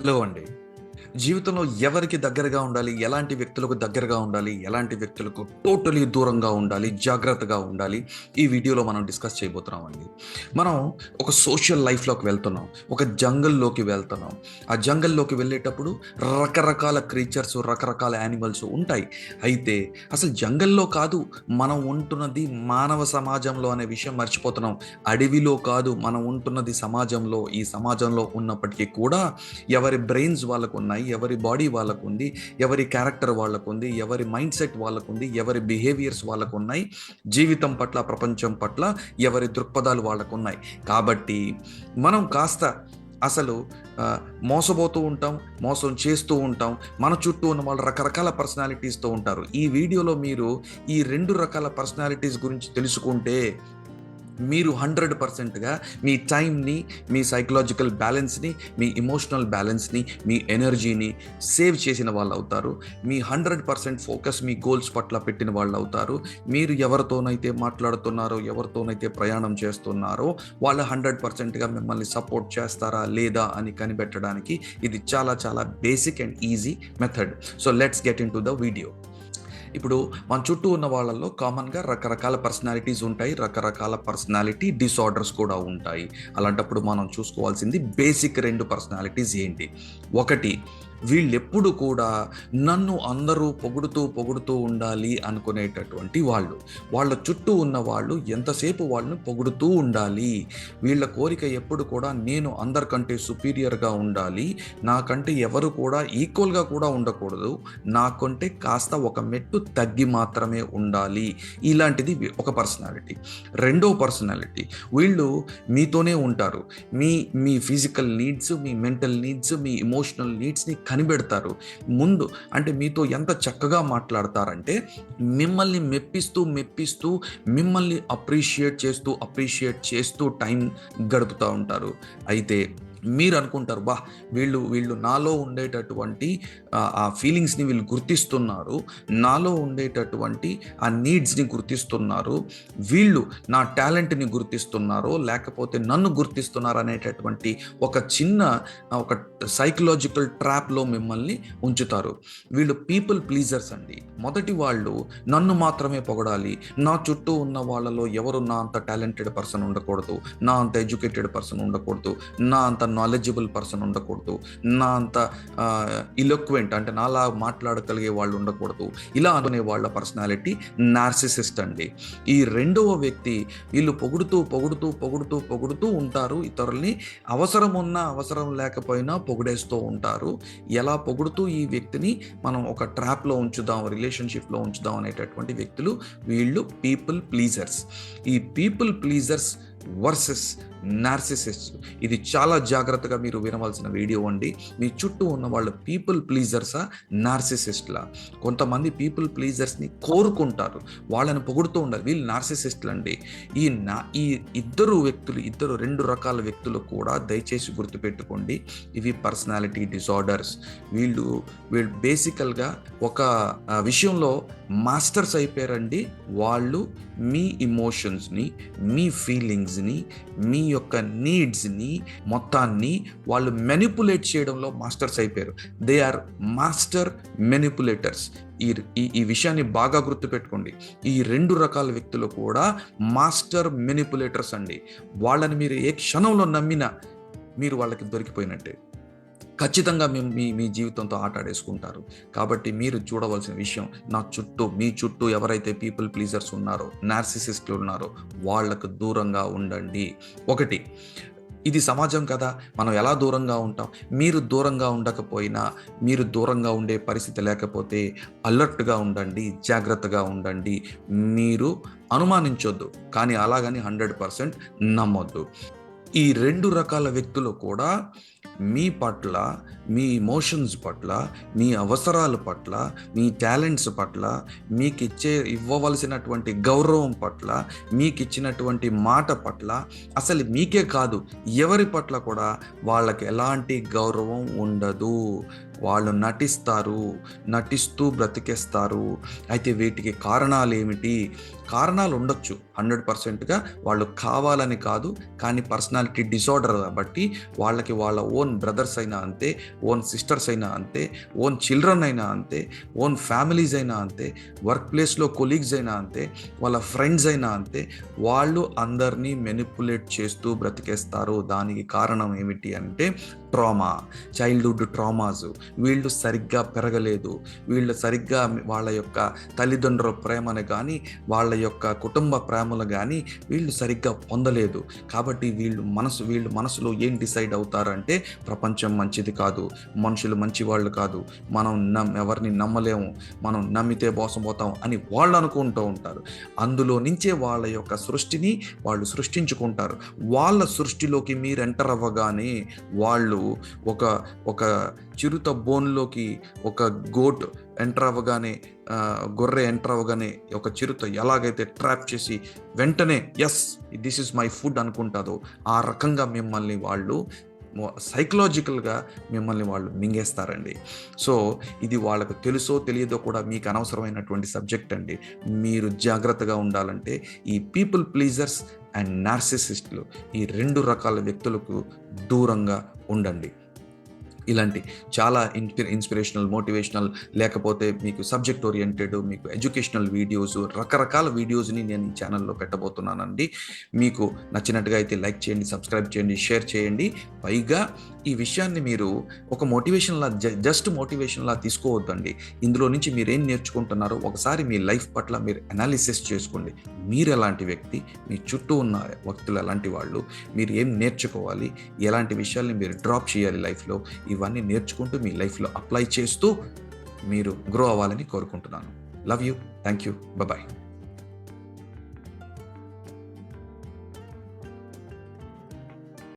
Hello అండి జీవితంలో ఎవరికి దగ్గరగా ఉండాలి? ఎలాంటి వ్యక్తులకు దగ్గరగా ఉండాలి? ఎలాంటి వ్యక్తులకు టోటలీ దూరంగా ఉండాలి? జాగ్రత్తగా ఉండాలి? ఈ వీడియోలో మనం డిస్కస్ చేయబోతున్నామండి. మనం ఒక సోషల్ లైఫ్లోకి వెళ్తున్నాం. ఒక జంగల్లోకి వెళ్తున్నాం. ఆ జంగల్లోకి వెళ్ళేటప్పుడు రకరకాల క్రీచర్స్ రకరకాల యానిమల్స్ ఉంటాయి. అయితే అసలు జంగల్లో కాదు మనం ఉంటున్నది మానవ సమాజంలో అనే విషయం మర్చిపోతున్నాం. అడవిలో కాదు మనం ఉంటున్నది సమాజంలో. ఈ సమాజంలో ఉన్నప్పటికీ కూడా ఎవరి బ్రెయిన్స్ వాళ్ళకు ఉన్నాయి ఎవరి బాడీ వాళ్ళకు ఉంది ఎవరి క్యారెక్టర్ వాళ్ళకు ఉంది ఎవరి మైండ్ సెట్ వాళ్ళకు ఉంది ఎవరి బిహేవియర్స్ వాళ్ళకు ఉన్నాయి జీవితం పట్ల ప్రపంచం పట్ల ఎవరి దృక్పథాలు వాళ్ళకు ఉన్నాయి కాబట్టి మనం కాస్త అసలు మోసపోతూ ఉంటాం మోసం చేస్తూ ఉంటాం. మన చుట్టూ ఉన్న వాళ్ళు రకరకాల పర్సనాలిటీస్తో ఉంటారు. ఈ వీడియోలో మీరు ఈ రెండు రకాల పర్సనాలిటీస్ గురించి తెలుసుకుంటే మీరు హండ్రెడ్ పర్సెంట్గా మీ టైంని మీ సైకలాజికల్ బ్యాలెన్స్ని మీ ఇమోషనల్ బ్యాలెన్స్ని మీ ఎనర్జీని సేవ్ చేసిన వాళ్ళు అవుతారు. మీ హండ్రెడ్ పర్సెంట్ ఫోకస్ మీ గోల్స్ పట్ల పెట్టిన వాళ్ళు అవుతారు. మీరు ఎవరితోనైతే మాట్లాడుతున్నారో ఎవరితోనైతే ప్రయాణం చేస్తున్నారో వాళ్ళు హండ్రెడ్ పర్సెంట్గా మిమ్మల్ని సపోర్ట్ చేస్తారా లేదా అని కనిపెట్టడానికి ఇది చాలా చాలా basic and easy method so let's get into the video ఇప్పుడు మన చుట్టూ ఉన్న వాళ్ళల్లో కామన్గా రకరకాల పర్సనాలిటీస్ ఉంటాయి రకరకాల పర్సనాలిటీ డిసార్డర్స్ కూడా ఉంటాయి. అలాంటప్పుడు మనం చూసుకోవాల్సింది బేసిక్ రెండు పర్సనాలిటీస్ ఏంటి? ఒకటి వీళ్ళెప్పుడు కూడా నన్ను అందరూ పొగుడుతూ పొగుడుతూ ఉండాలి అనుకునేటటువంటి వాళ్ళు. వాళ్ళ చుట్టూ ఉన్న వాళ్ళు ఎంతసేపు వాళ్ళని పొగుడుతూ ఉండాలి? వీళ్ళ కోరిక ఎప్పుడు కూడా నేను అందరికంటే సుపీరియర్గా ఉండాలి. నాకంటే ఎవరు కూడా ఈక్వల్గా కూడా ఉండకూడదు. నాకంటే కాస్త ఒక మెట్టు తగ్గి మాత్రమే ఉండాలి. ఇలాంటిది ఒక పర్సనాలిటీ. రెండో పర్సనాలిటీ వీళ్ళు మీతోనే ఉంటారు. మీ మీ ఫిజికల్ నీడ్స్ మీ మెంటల్ నీడ్స్ మీ ఇమోషనల్ నీడ్స్ని కనిపెడతారు. ముందు అంటే మీతో ఎంత చక్కగా మాట్లాడతారంటే మిమ్మల్ని మెప్పిస్తూ మెప్పిస్తూ మిమ్మల్ని అప్రిషియేట్ చేస్తూ అప్రిషియేట్ చేస్తూ టైం గడుపుతూ ఉంటారు. అయితే మీరు అనుకుంటారు బా వీళ్ళు వీళ్ళు నాలో ఉండేటటువంటి ఆ, ఫీలింగ్స్ని వీళ్ళు గుర్తిస్తున్నారు నాలో ఉండేటటువంటి ఆ నీడ్స్ని గుర్తిస్తున్నారు వీళ్ళు నా టాలెంట్ని గుర్తిస్తున్నారో లేకపోతే నన్ను గుర్తిస్తున్నారు అనేటటువంటి ఒక చిన్న ఒక సైకలాజికల్ ట్రాప్లో మిమ్మల్ని ఉంచుతారు. వీళ్ళు పీపుల్ ప్లీజర్స్ అండి. మొదటి వాళ్ళు నన్ను మాత్రమే పొగడాలి. నా చుట్టూ ఉన్న వాళ్ళలో ఎవరు నా అంత టాలెంటెడ్ పర్సన్ ఉండకూడదు నా అంత ఎడ్యుకేటెడ్ పర్సన్ ఉండకూడదు నా అంత నాలెడ్జబుల్ పర్సన్ ఉండకూడదు. నా అంత ఇలక్వెంట్ అంటే నాలా మాట్లాడగలిగే వాళ్ళు ఉండకూడదు. ఇలా అనుకునే వాళ్ళ పర్సనాలిటీ నార్సిసిస్ట్ అండి. ఈ రెండవ వ్యక్తి వీళ్ళు పొగుడుతూ పొగుడుతూ పొగుడుతూ పొగుడుతూ ఉంటారు. ఇతరుల్ని అవసరం ఉన్నా అవసరం లేకపోయినా పొగిడేస్తూ ఉంటారు. ఎలా పొగుడుతూ ఈ వ్యక్తిని మనం ఒక ట్రాప్లో ఉంచుదాం రిలేషన్షిప్లో ఉంచుదాం అనేటటువంటి వ్యక్తులు వీళ్ళు పీపుల్ ప్లీజర్స్ ఈ పీపుల్ ప్లీజర్స్ వర్సెస్ నార్సిసిస్ట్. ఇది చాలా జాగ్రత్తగా మీరు వినవలసిన వీడియో అండి. మీ చుట్టూ ఉన్న వాళ్ళు పీపుల్ ప్లీజర్సా నార్సిసిస్ట్లా? కొంతమంది పీపుల్ ప్లీజర్స్ని కోరుకుంటారు. వాళ్ళని పొగుడుతూ ఉండాలి. వీళ్ళు నార్సిసిస్ట్లు అండి ఈ నా ఈ ఇద్దరు వ్యక్తులు ఇద్దరు రెండు రకాల వ్యక్తులు కూడా దయచేసి గుర్తుపెట్టుకోండి. ఇవి పర్సనాలిటీ డిసార్డర్స్. వీళ్ళు వీళ్ళు బేసికల్గా ఒక విషయంలో మాస్టర్స్ అయిపోయారండి. వాళ్ళు మీ ఇమోషన్స్ని మీ ఫీలింగ్స్ ఫీలింగ్స్ని మీ యొక్క నీడ్స్ని మొత్తాన్ని వాళ్ళు మెనిపులేట్ చేయడంలో మాస్టర్స్ అయిపోయారు. దే ఆర్ మాస్టర్ మెనిపులేటర్స్ ఈ ఈ ఈ విషయాన్ని బాగా గుర్తుపెట్టుకోండి. ఈ రెండు రకాల వ్యక్తులు కూడా మాస్టర్ మెనిపులేటర్స్ అండి. వాళ్ళని మీరు ఏ క్షణంలో నమ్మినా మీరు వాళ్ళకి దొరికిపోయినట్టే. ఖచ్చితంగా మేము మీ మీ జీవితంతో ఆటాడేసుకుంటారు కాబట్టి మీరు చూడవలసిన విషయం నా చుట్టూ మీ చుట్టూ ఎవరైతే పీపుల్ ప్లీజర్స్ ఉన్నారో నార్సిసిస్ట్లు ఉన్నారో వాళ్ళకు దూరంగా ఉండండి. ఒకటి ఇది సమాజం కదా మనం ఎలా దూరంగా ఉంటాం? మీరు దూరంగా ఉండకపోయినా మీరు దూరంగా ఉండే పరిస్థితి లేకపోతే అలర్ట్గా ఉండండి జాగ్రత్తగా ఉండండి. మీరు అనుమానించొద్దు కానీ అలాగని హండ్రెడ్ పర్సెంట్ నమ్మొద్దు. ఈ రెండు రకాల వ్యక్తులు కూడా మీ పట్ల మీ ఇమోషన్స్ పట్ల మీ అవసరాల పట్ల మీ టాలెంట్స్ పట్ల మీకు ఇచ్చే ఇవ్వవలసినటువంటి గౌరవం పట్ల మీకు ఇచ్చినటువంటి మాట పట్ల అసలు మీకే కాదు ఎవరి పట్ల కూడా వాళ్ళకి ఎలాంటి గౌరవం ఉండదు. వాళ్ళు నటిస్తారు నటిస్తూ బ్రతికేస్తారు. అయితే వీటికి కారణాలు ఏమిటి? కారణాలు ఉండొచ్చు హండ్రెడ్ పర్సెంట్గా వాళ్ళు కావాలని కాదు కానీ పర్సనాలిటీ డిసార్డర్ కాబట్టి వాళ్ళకి వాళ్ళ ఓన్ బ్రదర్స్ అయినా అంతే ఓన్ సిస్టర్స్ అయినా అంతే ఓన్ చిల్డ్రన్ అయినా అంతే ఓన్ ఫ్యామిలీస్ అయినా అంతే వర్క్ ప్లేస్లో కొలీగ్స్ అయినా అంతే వాళ్ళ ఫ్రెండ్స్ అయినా అంతే వాళ్ళు అందరినీ మెనిపులేట్ చేస్తూ బ్రతికేస్తారు. దానికి కారణం ఏమిటి అంటే ట్రామా చైల్డ్హుడ్ ట్రామాస్. వీళ్ళు సరిగ్గా పెరగలేదు. వీళ్ళు సరిగ్గా వాళ్ళ యొక్క తల్లిదండ్రుల ప్రేమను కానీ వాళ్ళ యొక్క కుటుంబ ప్రేమలు కానీ వీళ్ళు సరిగ్గా పొందలేదు. కాబట్టి వీళ్ళు మనసు వీళ్ళు మనసులో ఏం డిసైడ్ అవుతారంటే ప్రపంచం మంచిది కాదు మనుషులు మంచి వాళ్ళు కాదు మనం నమ్ ఎవరిని నమ్మలేము మనం నమ్మితే మోసపోతాం అని వాళ్ళు అనుకుంటూ ఉంటారు. అందులో నుంచే వాళ్ళ యొక్క సృష్టిని వాళ్ళు సృష్టించుకుంటారు. వాళ్ళ సృష్టిలోకి మీరు ఎంటర్ అవ్వగానే వాళ్ళు ఒక ఒక చిరుత బోన్లోకి ఒక గోట్ ఎంటర్ అవ్వగానే గొర్రె ఎంటర్ అవ్వగానే ఒక చిరుత ఎలాగైతే ట్రాప్ చేసి వెంటనే yes this is my food అనుకుంటుందో ఆ రకంగా మిమ్మల్ని వాళ్ళు సైకలాజికల్గా మిమ్మల్ని వాళ్ళు మింగేస్తారండి. సో ఇది వాళ్ళకు తెలుసో తెలియదో కూడా మీకు అనవసరమైనటువంటి సబ్జెక్ట్ అండి. మీరు జాగ్రత్తగా ఉండాలంటే ఈ పీపుల్ ప్లీజర్స్ అండ్ నార్సిసిస్టులు ఈ రెండు రకాల వ్యక్తులకు దూరంగా ఉండండి. ఇలాంటి చాలా ఇన్స్పి ఇన్స్పిరేషనల్ మోటివేషనల్ లేకపోతే మీకు సబ్జెక్ట్ ఓరియంటెడ్ మీకు ఎడ్యుకేషనల్ వీడియోస్ రకరకాల వీడియోస్ని నేను ఈ ఛానల్లో పెట్టబోతున్నానండి. మీకు నచ్చినట్టుగా అయితే లైక్ చేయండి సబ్స్క్రైబ్ చేయండి షేర్ చేయండి. పైగా ఈ విషయాన్ని మీరు ఒక మోటివేషన్లా జస్ట్ మోటివేషన్లా తీసుకోవద్దండి. ఇందులో నుంచి మీరు ఏం నేర్చుకుంటున్నారో ఒకసారి మీ లైఫ్ పట్ల మీరు అనాలిసిస్ చేసుకోండి. మీరు ఎలాంటి వ్యక్తి మీ చుట్టూ ఉన్న వ్యక్తులు ఎలాంటి వాళ్ళు మీరు ఏం నేర్చుకోవాలి ఎలాంటి విషయాల్ని మీరు డ్రాప్ చేయాలి లైఫ్లో ఇవన్నీ నేర్చుకుంటూ మీ లైఫ్లో అప్లై చేస్తూ మీరు గ్రో అవ్వాలని కోరుకుంటున్నాను. Love you. Thank you. Bye